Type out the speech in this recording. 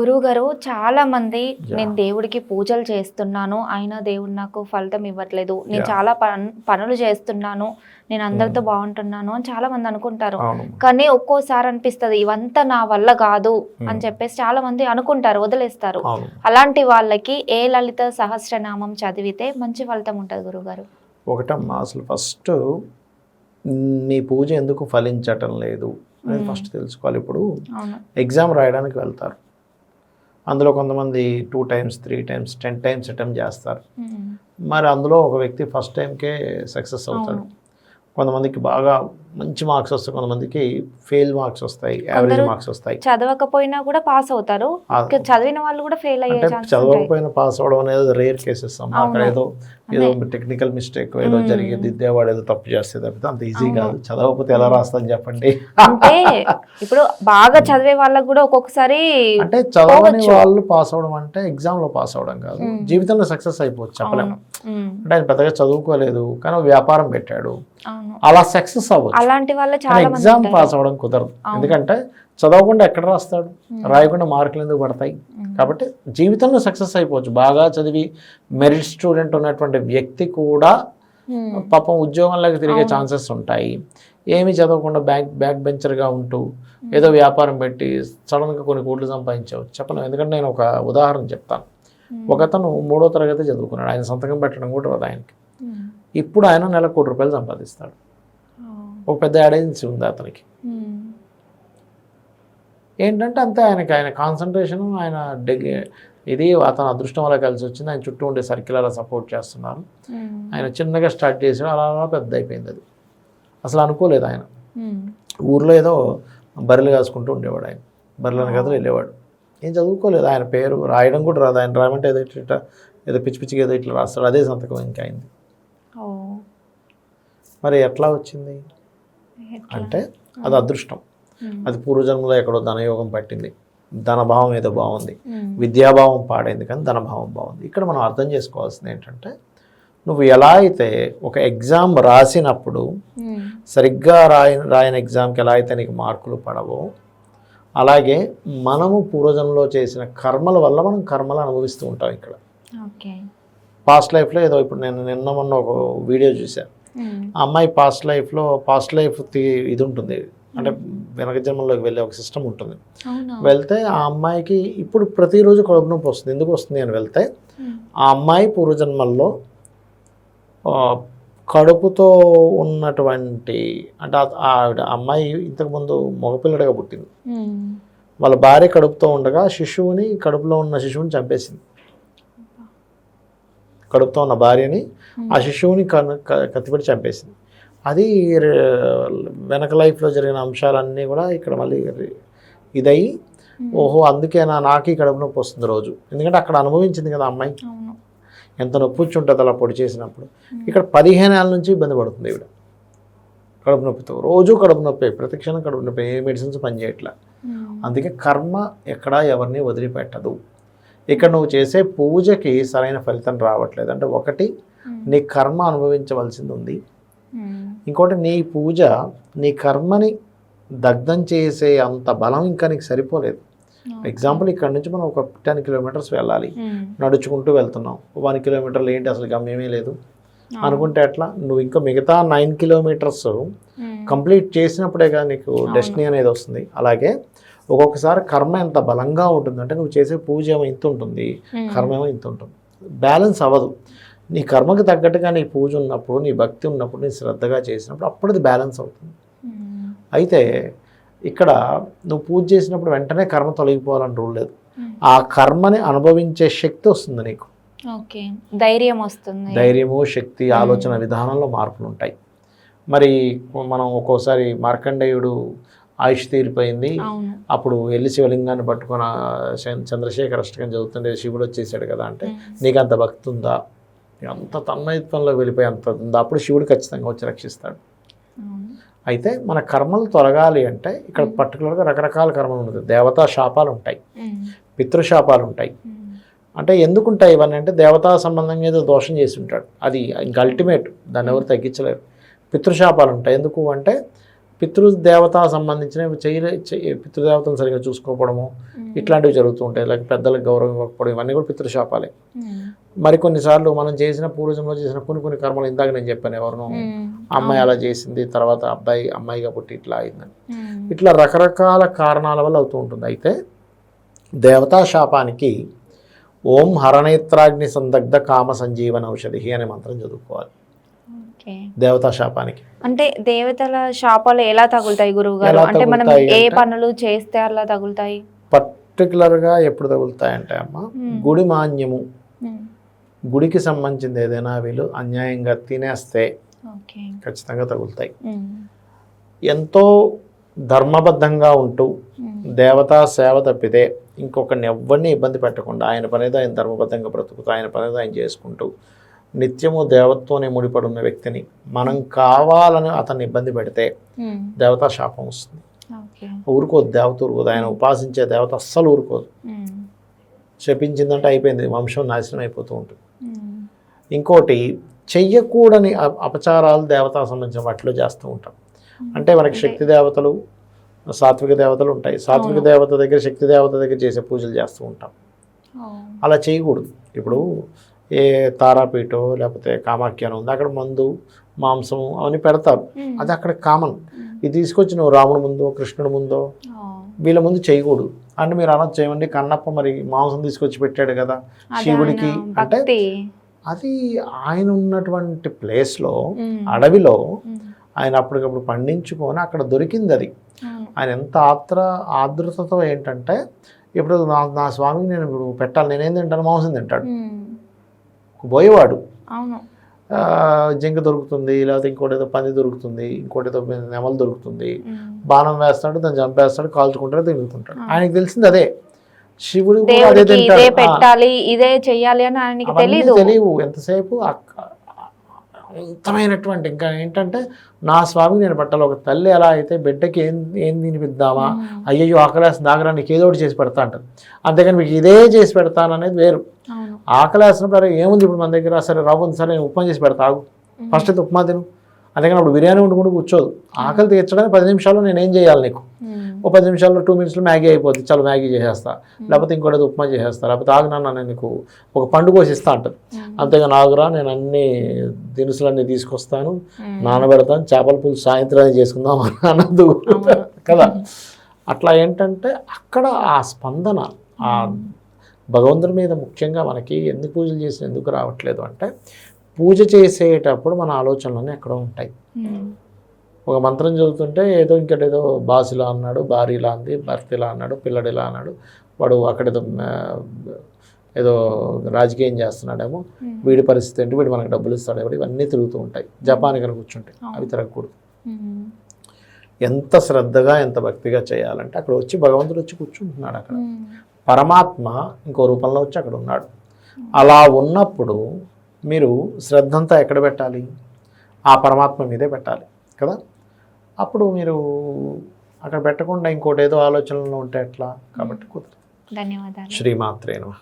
గురువు గారు చాలా మంది. నేను దేవుడికి పూజలు చేస్తున్నాను అయినా దేవుడు నాకు ఫలితం ఇవ్వట్లేదు. నేను. చాలా పన్- పనులు చేస్తున్నాను నేను అందరితో బాగుంటున్నాను అని చాలా మంది అనుకుంటారు కానీ ఒక్కోసారి అనిపిస్తది ఇవంతా నా వల్ల కాదు. అని చెప్పేసి చాలా మంది అనుకుంటారు వదిలేస్తారు. అలాంటి వాళ్ళకి ఏ లలిత సహస్రనామం చదివితే మంచి ఫలితం ఉంటుంది గురుగారు ఒకటమ్మా అసలు ఫస్ట్ మీ పూజ ఎందుకు ఫలించటం లేదు? అనేది మ్మ్. ఫస్ట్ తెలుసుకోవాలి. ఇప్పుడు ఎగ్జామ్ రాయడానికి వెళ్తారు. అందులో కొంతమంది two times three times ten times attempt చేస్తారు. మరి అందులో ఒక వ్యక్తి ఫస్ట్ టైంకే సక్సెస్ అవుతాడు. కొంతమందికి బాగా మంచి మార్క్స్ వస్తాయి కొంతమందికి ఫెయిల్ మార్క్స్ వస్తాయి యావరేజ్ మార్క్స్ వస్తాయి. చదవకపోయినా కూడా పాస్ అవుతారు. చదివిన వాళ్ళు కూడా ఫెయిల్ అయ్యే చదవకపోయినా పాస్ అవడం అనేది రేర్ కేసెస్. అమ్మా అక్కడ. ఏదో ఏదో. టెక్నికల్ మిస్టేక్ ఏదో మ్మ్. జరిగి దిద్దేవాడు ఏదో తప్పు చేస్తే తప్పితే అంత ఈజీ. కాదు. చదవకపోతే ఎలా రాస్తాను చెప్పండి? అంటే ఇప్పుడు బాగా చదివే వాళ్ళకు కూడా ఒక్కొక్కసారి అంటే చదవని. వాళ్ళు పాస్ అవడం అంటే ఎగ్జామ్లో పాస్ అవడం కాదు. జీవితంలో సక్సెస్ అయిపోవచ్చు చెప్పలేము. అంటే ఆయన పెద్దగా చదువుకోలేదు కానీ వ్యాపారం పెట్టాడు. అలా సక్సెస్ అవ్వచ్చు. అలాంటి వాళ్ళే చాలా ఎగ్జామ్. పాస్ అవ్వడం కుదరదు. ఎందుకంటే చదవకుండా ఎక్కడ రాస్తాడు. రాయకుండా మార్కులు ఎందుకు పడతాయి? కాబట్టి జీవితంలో సక్సెస్ అయిపోవచ్చు. బాగా చదివి మెరిట్ స్టూడెంట్ ఉన్నటువంటి వ్యక్తి కూడా పాపం ఉద్యోగంలోకి తిరిగే. ఛాన్సెస్ ఉంటాయి. ఏమీ చదవకుండా బ్యాంక్ బ్యాక్ బెంచర్గా ఉంటూ ఏదో వ్యాపారం పెట్టి సడన్గా కొన్ని కోట్లు సంపాదించవచ్చు. చెప్పను ఎందుకంటే నేను ఒక ఉదాహరణ చెప్తాను. ఒకతను మూడో తరగతి చదువుకున్నాడు. ఆయన సంతకం పెట్టడం కూడా రాదు ఆయనకి. ఇప్పుడు ఆయన నెల కోటి రూపాయలు సంపాదిస్తాడు. ఒక పెద్ద ఏజెన్సీ ఉంది అతనికి. ఉమ్, ఏంటంటే అంతే ఆయనకి ఆయన కాన్సన్ట్రేషన్ ఆయన డెగ్ ఇది అతను అదృష్టం వల్ల కలిసి వచ్చింది. ఆయన చుట్టూ ఉండే సర్కిల్ అలా సపోర్ట్ చేస్తున్నారు. ఉమ్, ఆయన చిన్నగా స్టార్ట్ చేసాడు అలా అలా పెద్ద అయిపోయింది అది. అసలు అనుకోలేదు ఆయన. ఉమ్, ఊర్లో ఏదో బర్రెలు కాసుకుంటూ ఉండేవాడు ఆయన. బర్రెలను కథలు వెళ్ళేవాడు. ఏం చదువుకోలేదు. ఆయన పేరు రాయడం కూడా రాదు. ఆయన రాయమంటే ఏదో ఇట్లా ఏదో పిచ్చి పిచ్చిగా ఏదో ఇట్లా రాస్తాడు. అదే సంతకం ఇంకా అయింది. మరి ఎట్లా వచ్చింది? అంటే అది అదృష్టం. అది పూర్వజన్మలో ఎక్కడో ధనయోగం పట్టింది. ధనభావం ఏదో బాగుంది. విద్యాభావం పాడైంది కానీ ధనభావం బాగుంది. ఇక్కడ మనం అర్థం చేసుకోవాల్సింది ఏంటంటే నువ్వు ఎలా అయితే ఒక ఎగ్జామ్ రాసినప్పుడు సరిగ్గా రాయ రాయని ఎగ్జామ్కి ఎలా అయితే నీకు మార్కులు పడవో అలాగే మనము పూర్వజంలో చేసిన కర్మల వల్ల మనం కర్మలు అనుభవిస్తూ ఉంటాం ఇక్కడ. పాస్ట్ లైఫ్లో ఏదో ఇప్పుడు నేను నిన్న మొన్న ఒక వీడియో చూశాను ఆ అమ్మాయి పాస్ట్ లైఫ్లో పాస్ట్ లైఫ్ ఇది ఉంటుంది. అంటే వెనక జన్మలోకి వెళ్ళే ఒక సిస్టమ్ ఉంటుంది. వెళ్తే ఆ అమ్మాయికి ఇప్పుడు ప్రతిరోజు కడుపు నొప్పి వస్తుంది. ఎందుకు వస్తుంది అని వెళ్తే ఉమ్, ఆ అమ్మాయి పూర్వజన్మల్లో ఆ, కడుపుతో ఉన్నటువంటి అంటే ఆవిడ అమ్మాయి ఇంతకుముందు మగపిల్లడిగా పుట్టింది. వాళ్ళ భార్య కడుపుతో ఉండగా శిశువుని కడుపులో ఉన్న శిశువుని చంపేసింది. కడుపుతో ఉన్న భార్యని ఆ శిశువుని కత్తిపెట్టి చంపేసింది. అది వెనక లైఫ్లో జరిగిన అంశాలన్నీ కూడా ఇక్కడ మళ్ళీ రి- ఇదయి ఓహో అందుకేనా నాకు ఈ కడుపు నొప్పి వస్తుంది రోజు. ఎందుకంటే అక్కడ అనుభవించింది కదా అమ్మాయి. ఎంత నొప్పి వచ్చి ఉంటుంది అలా పొడి చేసినప్పుడు. ఇక్కడ పదిహేను ఏళ్ళ నుంచి ఇబ్బంది పడుతుంది ఈవిడ. కడుపు నొప్పితో. రోజు కడుపు నొప్పి ప్రతి క్షణం కడుపు నొప్పి. ఏ మెడిసిన్స్ పనిచేయట్లా. అందుకే కర్మ ఎక్కడా ఎవరిని వదిలిపెట్టదు. ఇక్కడ నువ్వు చేసే పూజకి సరైన ఫలితం రావట్లేదు. అంటే ఒకటి ఉమ్, నీ కర్మ అనుభవించవలసింది ఉంది. ఉమ్, ఇంకోటి నీ పూజ నీ కర్మని దగ్ధం చేసే అంత బలం ఇంకా నీకు సరిపోలేదు. ఎగ్జాంపుల్ ఇక్కడ నుంచి మనం ఒక టెన్ కిలోమీటర్స్ వెళ్ళాలి. ఉమ్, నడుచుకుంటూ వెళ్తున్నాం. వన్ కిలోమీటర్లు ఏంటి అసలు గమ్యమే లేదు. అనుకుంటే ఎట్లా? నువ్వు ఇంకా మిగతా నైన్ కిలోమీటర్స్ కంప్లీట్ చేసినప్పుడే కదా నీకు. డెస్టినీ అనేది వస్తుంది. అలాగే ఒక్కొక్కసారి కర్మ ఎంత బలంగా ఉంటుందంటే నువ్వు చేసే పూజ ఏమో ఇంత ఉంటుంది ఉమ్, కర్మ ఏమో ఇంత ఉంటుంది. బ్యాలెన్స్ అవ్వదు. నీ కర్మకి తగ్గట్టుగా నీ పూజ ఉన్నప్పుడు నీ భక్తి ఉన్నప్పుడు నీ శ్రద్ధగా చేసినప్పుడు అప్పుడు అది బ్యాలెన్స్ అవుతుంది. ఉమ్, అయితే ఇక్కడ నువ్వు పూజ చేసినప్పుడు వెంటనే కర్మ తొలగిపోవాలని రూల్ లేదు. ఉమ్, ఆ కర్మని అనుభవించే శక్తి వస్తుంది నీకు. ఓకే. ధైర్యం వస్తుంది. ధైర్యము శక్తి ఆలోచన విధానంలో మార్పులు ఉంటాయి. మరి మనం ఒక్కోసారి మార్కండేయుడు ఆయుష్ తీరిపోయింది. అప్పుడు వెళ్ళి శివలింగాన్ని పట్టుకొని ఆ చంద్ర- చంద్రశేఖర అష్టకం చదువుతుంటే శివుడు వచ్చేసాడు కదా అంటే నీకు అంత భక్తి ఉందా? అంత తన్మయత్వంలో వెళ్ళిపోయి అంత ఉందా? అప్పుడు శివుడు ఖచ్చితంగా వచ్చి రక్షిస్తాడు. అయితే మన కర్మలు తొలగాలి అంటే ఇక్కడ పర్టికులర్గా రకరకాల కర్మలు ఉంటుంది దేవతా శాపాలు ఉంటాయి. ఉమ్, పితృశాపాలు ఉంటాయి. ఉమ్, అంటే ఎందుకుంటాయి ఇవన్నీ అంటే దేవతా సంబంధంగా ఏదో దోషం చేసి ఉంటాడు. అది ఇంకా అల్టిమేట్ దాన్ని ఎవరు తగ్గించలేరు. పితృశాపాలు ఉంటాయి. ఎందుకు అంటే పితృదేవత సంబంధించినవి చేయ- పితృదేవతను సరిగా చూసుకోకపోవడము ఇట్లాంటివి జరుగుతూ ఉంటాయి. లేక పెద్దలకు గౌరవం ఇవ్వకపోవడం ఇవన్నీ కూడా పితృశాపాలే. మరి కొన్నిసార్లు మనం చేసిన పూర్వజంలో చేసిన కొన్ని కొన్ని కర్మలు ఇందాక నేను చెప్పాను ఎవరినో. అమ్మాయి అలా చేసింది తర్వాత అబ్బాయి అమ్మాయిగా పుట్టి ఇట్లా అయిందని. ఇట్లా రకరకాల కారణాల వల్ల అవుతూ ఉంటుంది. అయితే దేవతా శాపానికి ఓం హరనేత్రాగ్ని సందగ్ధ కామ సంజీవన ఔషధి అనే మంత్రం చదువుకోవాలి. దేవతా శాపానికి. అంటే దేవతల శాపాలు ఎలా తగులుతాయి గురువు గారు అంటే మనం తగులుతాయి ఏ అంటే? పనులు చేస్తే అలా తగులుతాయి? పర్టికులర్గా ఎప్పుడు తగులుతాయంటే అమ్మ Hmm. గుడి మాన్యము. గుడికి సంబంధించింది ఏదైనా వీళ్ళు అన్యాయంగా తినేస్తే ఖచ్చితంగా తగులుతాయి. ఎంతో ధర్మబద్ధంగా ఉంటూ దేవతా సేవ తప్పితే ఇంకొకరిని ఎవరిని ఇబ్బంది పెట్టకుండా ఆయన పనేదో ఆయన ధర్మబద్ధంగా బ్రతుకుతూ ఆయన పనేదో ఆయన చేసుకుంటూ నిత్యము దేవతతోనే ముడిపడి ఉన్న వ్యక్తిని మనం కావాలని అతన్ని ఇబ్బంది పెడితే దేవతా శాపం వస్తుంది. ఊరుకోదు దేవత ఊరుకోదు ఆయన ఉపాసించే దేవత అస్సలు ఊరుకోదు. శపించిందంటే అయిపోయింది వంశం నాశనం అయిపోతూ ఉంటుంది. ఇంకోటి చెయ్యకూడని అపచారాలు దేవతా సంబంధించిన వాటిలో చేస్తూ ఉంటాం. అంటే మనకి శక్తి దేవతలు సాత్విక దేవతలు ఉంటాయి. సాత్విక. దేవత దగ్గర శక్తి దేవత దగ్గర చేసే పూజలు చేస్తూ ఉంటాం. అలా చేయకూడదు ఇప్పుడు ఏ తారాపీఠో లేకపోతే కామాఖ్యనో ఉంది. అక్కడ మందు మాంసం అవన్నీ పెడతారు. అది అక్కడ కామన్. ఇది తీసుకొచ్చి నువ్వు రాముడి ముందో కృష్ణుడి ముందో వీళ్ళ ముందు చేయకూడదు. అంటే మీరు అనొచ్చు ఏమండి కన్నప్ప మరి మాంసం తీసుకొచ్చి పెట్టాడు కదా శివుడికి అంటే అది ఆయన ఉన్నటువంటి ప్లేస్లో అడవిలో ఆయన అప్పటికప్పుడు పండించుకొని అక్కడ దొరికింది అది. ఆయన ఎంత ఆత్ర ఆర్ద్రతతో ఏంటంటే ఇప్పుడు నా నా స్వామికి నేను ఇప్పుడు పెట్టాలి నేనేం తింటాను మాంసం తింటాడు. పోయేవాడు. అవును. జింక దొరుకుతుంది లేకపోతే ఇంకోటి ఏదో పంది దొరుకుతుంది ఇంకోటి ఏదో నెమలు దొరుకుతుంది. బాణం వేస్తాడు దాన్ని చంపేస్తాడు కాల్చుకుంటాడు తిరుగుతుంటాడు. ఆయనకి తెలిసింది అదే. శివుడు ఇదే తింటాడు. ఆ, పెట్టాలి ఇదే చెయ్యాలి అని ఆయనకి అవన్నీ తెలీదు. తెలియవు ఎంతసేపు అనంతమైనటువంటి ఇంకా ఏంటంటే నా స్వామికి నేను పట్టాలి. ఒక తల్లి ఎలా అయితే బిడ్డకి ఏం ఏం తినిపిద్దామా? అయ్యయ్యో ఆకలేసి దాగరా నీకు ఏదో ఒకటి చేసి పెడతా అంటారు అంతేగాని మీకు ఇదే చేసి పెడతాను అనేది వేరు అవును ఆకలేసినప్పుడు అరే ఏముంది ఇప్పుడు మన దగ్గర? సరే రవ్వ ఉంది సరే నేను ఉప్మా చేసి పెడతా ఆగు. ఫస్ట్ అయితే ఉప్మా తిను. అంతేగాని అప్పుడు బిర్యానీ వండుకుంటూ కూర్చోదు. ఆకలి తీర్చడానికి పది నిమిషాల్లో నేను ఏం చేయాలి నీకు? ఓ పది నిమిషాల్లో టూ మినిట్స్లో మ్యాగీ అయిపోద్ది. చాలా మ్యాగీ చేసేస్తా. లేకపోతే ఇంకోటి ఉప్మా చేసేస్తా. లేకపోతే ఆగునా నేను నీకు ఒక పండు కోసి ఇస్తా అంటారు ఉమ్, అంతేగాని ఆగురా నేను అన్ని దినుసులన్నీ తీసుకొస్తాను. నానబెడతాను. చేపల పులుసు సాయంత్రాన్ని చేసుకుందాం అని అనద్దు అవును. కదా? అట్లా ఏంటంటే అక్కడ ఆ స్పందన ఆ భగవంతుడి మీద ముఖ్యంగా మనకి ఎందుకు పూజలు చేసి ఎందుకు రావట్లేదు అంటే పూజ చేసేటప్పుడు మన ఆలోచనలన్నీ ఎక్కడో ఉంటాయి. ఉమ్, ఒక మంత్రం చదువుతుంటే ఏదో ఇంకటి ఏదో బాసిలా అన్నాడు భార్యలా అంది భర్తలా అన్నాడు పిల్లడిలా అన్నాడు వాడు అక్కడ ఏదో రాజకీయం చేస్తున్నాడేమో ఉమ్, వీడి పరిస్థితి ఏంటి వీడు మనకు డబ్బులు ఇస్తాడు ఎవడు ఇవన్నీ తిరుగుతూ ఉంటాయి. జపాన్ కనుక కూర్చుంటాయి అవి తిరగకూడదు. ఎంత శ్రద్ధగా ఎంత భక్తిగా చేయాలంటే అక్కడ వచ్చి భగవంతుడు వచ్చి కూర్చుంటున్నాడు అక్కడ. పరమాత్మ ఇంకో రూపంలో వచ్చి అక్కడ ఉన్నాడు. అలా ఉన్నప్పుడు మీరు శ్రద్ధ అంతా ఎక్కడ పెట్టాలి? ఆ పరమాత్మ మీదే పెట్టాలి కదా? అప్పుడు మీరు అక్కడ పెట్టకుండా ఇంకోటి ఏదో ఆలోచనలో ఉంటే ఎట్లా? కాబట్టి కుదరదు. ధన్యవాదాలు. శ్రీమాత్రే నమః.